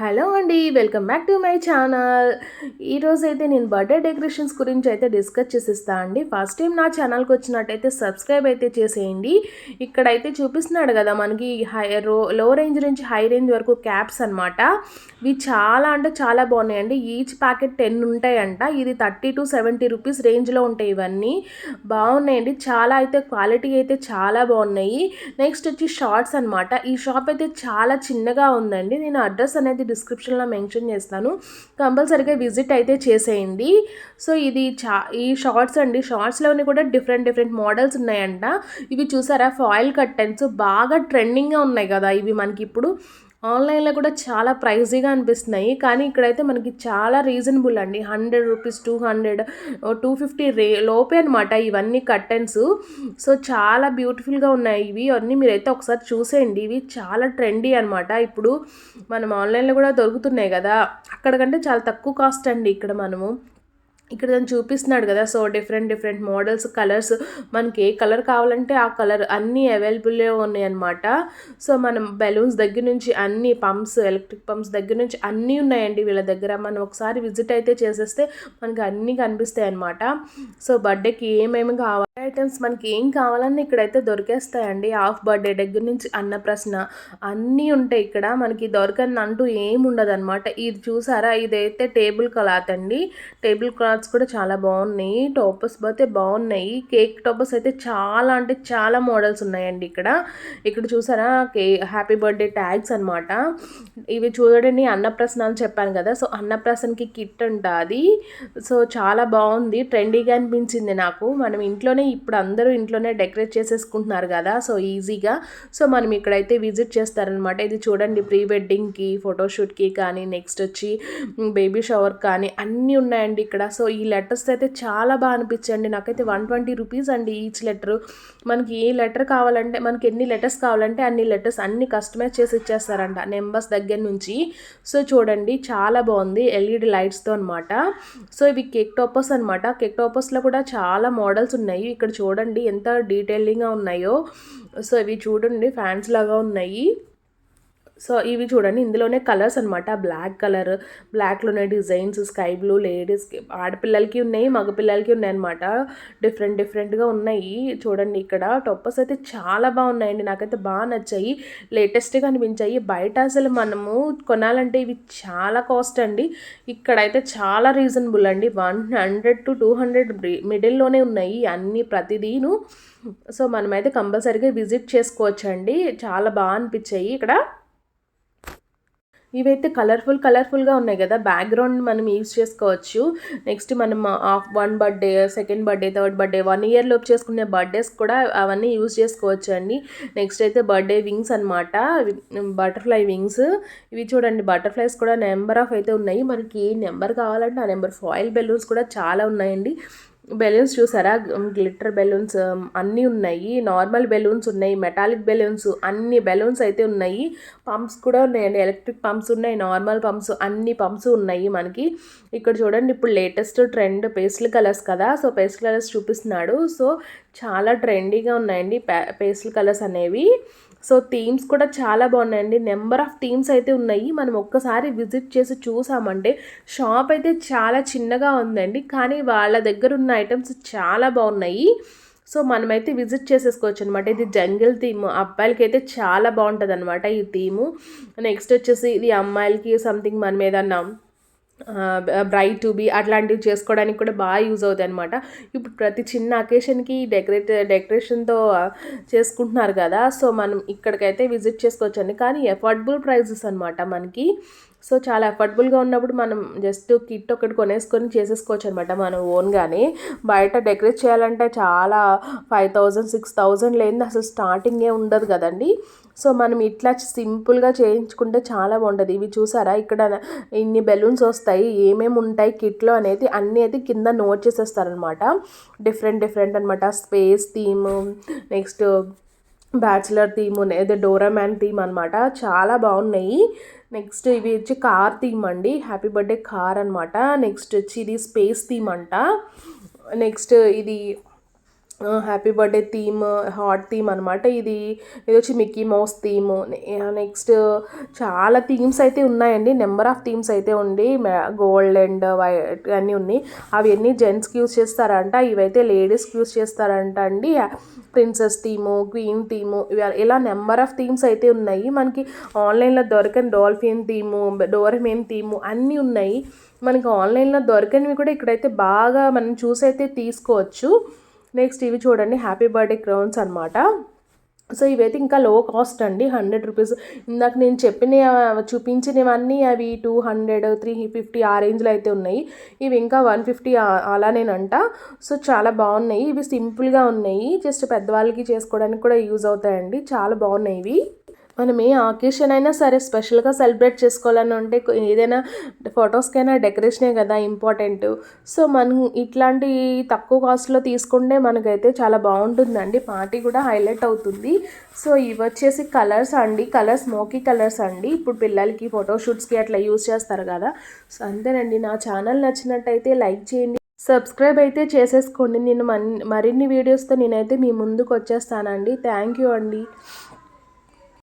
Hello అండి welcome back to my channel. ఈరోజు అయితే నేను బర్త్డే డెకరేషన్స్ గురించి అయితే డిస్కస్ చేసిస్తా అండి. ఫస్ట్ టైం నా ఛానల్కి వచ్చినట్టయితే సబ్స్క్రైబ్ అయితే చేసేయండి. ఇక్కడైతే చూపిస్తున్నాడు కదా మనకి హై రో లో రేంజ్ నుంచి హై రేంజ్ వరకు క్యాప్స్ అనమాట ఇవి చాలా అంటే చాలా బాగున్నాయండి. ఈచ్ ప్యాకెట్ టెన్ ఉంటాయంట. ఇది థర్టీ టు సెవెంటీ రూపీస్ రేంజ్లో ఉంటాయి ఇవన్నీ. బాగున్నాయండి. చాలా అయితే క్వాలిటీ అయితే చాలా బాగున్నాయి. నెక్స్ట్ వచ్చి షార్ట్స్ అనమాట ఈ షాప్ అయితే చాలా చిన్నగా ఉందండి. నేను అడ్రస్ అనేది డిస్క్రిప్షన్లో మెన్షన్ చేస్తాను. కంపల్సరీగా విజిట్ అయితే చేసేయండి. సో ఇది చా ఈ షార్ట్స్ అండి. షార్ట్స్లోని కూడా డిఫరెంట్ డిఫరెంట్ మోడల్స్ ఉన్నాయంట. ఇవి చూసారా? ఫాయిల్ కట్టెన్స్ బాగా ట్రెండింగ్గా ఉన్నాయి కదా ఇవి మనకి ఇప్పుడు. ఆన్లైన్లో కూడా చాలా ప్రైజీగా అనిపిస్తున్నాయి. కానీ ఇక్కడైతే మనకి చాలా రీజనబుల్ అండి. Hundred rupees two hundred two fifty రే లోపే అనమాట ఇవన్నీ కర్టెన్స్. సో చాలా బ్యూటిఫుల్గా ఉన్నాయి ఇవి. అన్నీ మీరైతే ఒకసారి చూసేయండి. ఇవి చాలా ట్రెండీ అనమాట ఇప్పుడు మనం ఆన్లైన్లో కూడా దొరుకుతున్నాయి కదా. అక్కడికంటే చాలా తక్కువ కాస్ట్ అండి ఇక్కడ మనము. ఇక్కడ దాన్ని చూపిస్తున్నాడు కదా so different different models colours మనకి ఏ కలర్ కావాలంటే ఆ కలర్ అన్నీ అవైలబుల్లో ఉన్నాయి అన్నమాట. సో మనం బెలూన్స్ దగ్గర నుంచి అన్ని పంప్స్ ఎలక్ట్రిక్ పంప్స్ దగ్గర నుంచి అన్నీ ఉన్నాయండి వీళ్ళ దగ్గర. మనం ఒకసారి విజిట్ అయితే చేసేస్తే మనకి అన్నీ కనిపిస్తాయి అన్నమాట. సో బర్త్డేకి ఏమేమి కావాలి ఐటమ్స్ మనకి ఏం కావాలన్నా ఇక్కడైతే దొరికేస్తాయండి. హాఫ్ బర్త్డే దగ్గర నుంచి అన్నప్రశ్న అన్నీ ఉంటాయి ఇక్కడ. మనకి దొరకని అంటూ ఏమి ఉండదు అనమాట ఇది చూసారా? ఇదైతే టేబుల్ క్లాత్ అండి. టేబుల్ క్లాత్స్ కూడా చాలా బాగున్నాయి. టోపస్ అయితే బాగున్నాయి. కేక్ టోపస్ అయితే చాలా అంటే చాలా మోడల్స్ ఉన్నాయండి ఇక్కడ. ఇక్కడ చూసారా? కే హ్యాపీ బర్త్డే ట్యాగ్స్ అనమాట ఇవి చూడండి అన్నప్రశ్న అని చెప్పాను కదా. సో అన్నప్రశ్నకి కిట్ ఉంటుంది సో చాలా బాగుంది. ట్రెండీగా అనిపించింది నాకు. మనం ఇంట్లోనే ఇప్పుడు అందరూ ఇంట్లోనే డెకరేట్ చేసేసుకుంటున్నారు కదా సో ఈజీగా. సో మనం ఇక్కడైతే విజిట్ చేస్తారనమాట. ఇది చూడండి ప్రీ వెడ్డింగ్కి ఫోటోషూట్కి కానీ నెక్స్ట్ వచ్చి బేబీ షవర్ కానీ అన్నీ ఉన్నాయండి ఇక్కడ. సో ఈ లెటర్స్ అయితే చాలా బాగా అనిపించండి నాకైతే వన్ ట్వంటీ రూపీస్ అండి ఈచ్ లెటర్. మనకి ఏ లెటర్ కావాలంటే మనకి ఎన్ని లెటర్స్ కావాలంటే అన్ని లెటర్స్ అన్ని కస్టమైజ్ చేసి ఇచ్చేస్తారంట నెంబర్స్ దగ్గర నుంచి. సో చూడండి చాలా బాగుంది ఎల్ఈడి లైట్స్తో అనమాట సో ఇవి కేక్ టాపర్స్ అనమాట కేక్ టాపర్స్లో కూడా చాలా మోడల్స్ ఉన్నాయి. ఇక్కడ చూడండి ఎంత డీటెయిలింగ్గా ఉన్నాయో. సో ఇవి చూడండి ఫ్యాన్స్ లాగా ఉన్నాయి. సో ఇవి చూడండి ఇందులోనే కలర్స్ అనమాట బ్లాక్ కలర్ బ్లాక్లోనే డిజైన్స్ స్కై బ్లూ లేడీస్కి ఆడపిల్లలకి ఉన్నాయి మగపిల్లలకి ఉన్నాయి అనమాట డిఫరెంట్ డిఫరెంట్గా ఉన్నాయి. చూడండి ఇక్కడ టొప్పస్ అయితే చాలా బాగున్నాయండి. నాకైతే బాగా నచ్చాయి. లేటెస్ట్గా అనిపించాయి. బయట అసలు మనము కొనాలంటే ఇవి చాలా కాస్ట్ అండి. ఇక్కడైతే చాలా రీజనబుల్ అండి. One hundred to two hundred మిడిల్లోనే ఉన్నాయి అన్ని ప్రతిదీను. సో మనమైతే కంపల్సరీగా విజిట్ చేసుకోవచ్చండి. చాలా బాగా అనిపించాయి ఇక్కడ. ఇవైతే కలర్ఫుల్ కలర్ఫుల్గా ఉన్నాయి కదా. బ్యాక్గ్రౌండ్ మనం యూజ్ చేసుకోవచ్చు. నెక్స్ట్ మనం half one birthday second birthday third birthday one year లోపు చేసుకునే బర్త్డేస్ కూడా అవన్నీ యూజ్ చేసుకోవచ్చు అండి. నెక్స్ట్ అయితే బర్త్డే వింగ్స్ అనమాట బటర్ఫ్లై వింగ్స్ ఇవి చూడండి బటర్ఫ్లైస్ కూడా నెంబర్ ఆఫ్ అయితే ఉన్నాయి. మనకి ఏ నెంబర్ కావాలంటే ఆ నెంబర్ ఫాయిల్ బెలూన్స్ కూడా చాలా ఉన్నాయండి. బెలూన్స్ చూసారా? గ్లిటర్ బెలూన్స్ అన్నీ ఉన్నాయి. నార్మల్ బెలూన్స్ ఉన్నాయి మెటాలిక్ బెలూన్స్ అన్ని బెలూన్స్ అయితే ఉన్నాయి. పంప్స్ కూడా ఉన్నాయండి. ఎలక్ట్రిక్ పంప్స్ ఉన్నాయి నార్మల్ పంప్స్ అన్ని పంప్స్ ఉన్నాయి మనకి. ఇక్కడ చూడండి ఇప్పుడు లేటెస్ట్ ట్రెండ్ పేస్టల్ కలర్స్ కదా. సో పేస్టల్ కలర్స్ చూపిస్తున్నాడు. సో చాలా ట్రెండీగా ఉన్నాయండి. పేస్టల్ కలర్స్ అనేవి. సో థీమ్స్ కూడా చాలా బాగున్నాయండి. నెంబర్ ఆఫ్ థీమ్స్ అయితే ఉన్నాయి. మనం ఒక్కసారి విజిట్ చేసి చూసామంటే షాప్ అయితే చాలా చిన్నగా ఉందండి. కానీ వాళ్ళ దగ్గర ఉన్న ఐటమ్స్ చాలా బాగున్నాయి. సో మనమైతే విజిట్ చేసేసుకోవచ్చు అనమాట ఇది జంగిల్ థీమ్ అబ్బాయిలకి అయితే చాలా బాగుంటుంది అనమాట ఈ థీము నెక్స్ట్ వచ్చేసి ఇది అమ్మాయిలకి సంథింగ్ మనం ఏదన్నా బ్రైట్ టు బీ అట్లాంటివి చేసుకోవడానికి కూడా బాగా యూజ్ అవుతాయి అనమాట ఇప్పుడు ప్రతి చిన్న అకేషన్కి డెకరేట్ డెకరేషన్తో చేసుకుంటున్నారు కదా సో మనం ఇక్కడికైతే విజిట్ చేసుకోవచ్చండి. కానీ ఎఫోర్డబుల్ ప్రైజెస్ అనమాట మనకి. సో చాలా అఫోర్డబుల్గా ఉన్నప్పుడు మనం జస్ట్ కిట్ ఒకటి కొనేసుకొని చేసేసుకోవచ్చు అనమాట మనం ఓన్గానే బయట డెకరేట్ చేయాలంటే చాలా ఫైవ్ థౌజండ్ సిక్స్ థౌజండ్ లేని అసలు స్టార్టింగే ఉండదు కదండి. సో మనం ఇట్లా సింపుల్గా చేయించుకుంటే చాలా బాగుంటుంది. ఇవి చూసారా? ఇక్కడ ఇన్ని బెలూన్స్ వస్తాయి ఏమేమి ఉంటాయి కిట్లో అనేది అన్నీ అయితే కింద నోట్ చేసేస్తారనమాట డిఫరెంట్ డిఫరెంట్ అనమాట space theme next bachelor theme అదే డోరామ్యాన్ థీమ్ అనమాట చాలా బాగున్నాయి. నెక్స్ట్ ఇవి వచ్చి కార్ థీమ్ అండి. హ్యాపీ బర్త్డే కార్ అనమాట నెక్స్ట్ వచ్చి ఇది స్పేస్ థీమ్ అంట. నెక్స్ట్ ఇది happy birthday theme hot theme అనమాట ఇది. ఇది వచ్చి మిక్కీ మౌస్ థీమ్ నెక్స్ట్ చాలా థీమ్స్ అయితే ఉన్నాయండి. నెంబర్ ఆఫ్ థీమ్స్ అయితే ఉండి గోల్డ్ అండ్ వైట్ అన్నీ ఉన్నాయి. అవన్నీ జెంట్స్కి యూస్ చేస్తారంట? ఇవైతే లేడీస్కి యూస్ చేస్తారంట అండి. ప్రిన్సెస్ థీము క్వీన్ థీము ఇవి ఇలా నెంబర్ ఆఫ్ థీమ్స్ అయితే ఉన్నాయి. మనకి ఆన్లైన్లో దొరకని డాల్ఫిన్ థీము డోరమేన్ థీము అన్నీ ఉన్నాయి. మనకి ఆన్లైన్లో దొరకనివి కూడా ఇక్కడైతే బాగా మనం చూసి అయితే తీసుకోవచ్చు. నెక్స్ట్ ఇవి చూడండి హ్యాపీ బర్త్డే క్రౌన్స్ అనమాట సో ఇవైతే ఇంకా లో కాస్ట్ అండి హండ్రెడ్ రూపీస్ ఇందాక నేను చెప్పిన చూపించినవన్నీ అవి టూ హండ్రెడ్ త్రీ ఫిఫ్టీ ఆ రేంజ్లో అయితే ఉన్నాయి. ఇవి ఇంకా వన్ ఫిఫ్టీ అలానేనంట. సో చాలా బాగున్నాయి. ఇవి సింపుల్గా ఉన్నాయి. జస్ట్ పెద్దవాళ్ళకి చేసుకోవడానికి కూడా యూజ్ అవుతాయండి. చాలా బాగున్నాయి ఇవి. మనం ఏ ఆకేషన్ అయినా సరే స్పెషల్గా సెలబ్రేట్ చేసుకోవాలని ఉంటే ఏదైనా ఫొటోస్కైనా డెకరేషనే కదా ఇంపార్టెంట్ సో మనం ఇట్లాంటి తక్కువ కాస్ట్లో తీసుకుంటే మనకైతే చాలా బాగుంటుందండి. పార్టీ కూడా హైలైట్ అవుతుంది. సో ఇవి వచ్చేసి కలర్స్ అండి. కలర్స్ మోకీ కలర్స్ అండి. ఇప్పుడు పిల్లలకి ఫోటోషూట్స్కి అట్లా యూస్ చేస్తారు కదా. సో అంతేనండి. నా ఛానల్ నచ్చినట్టయితే లైక్ చేయండి. సబ్స్క్రైబ్ అయితే చేసేసుకోండి. నేను మన్ మరిన్ని వీడియోస్తో నేనైతే మీ ముందుకు వచ్చేస్తానండి. థ్యాంక్ యూ అండి.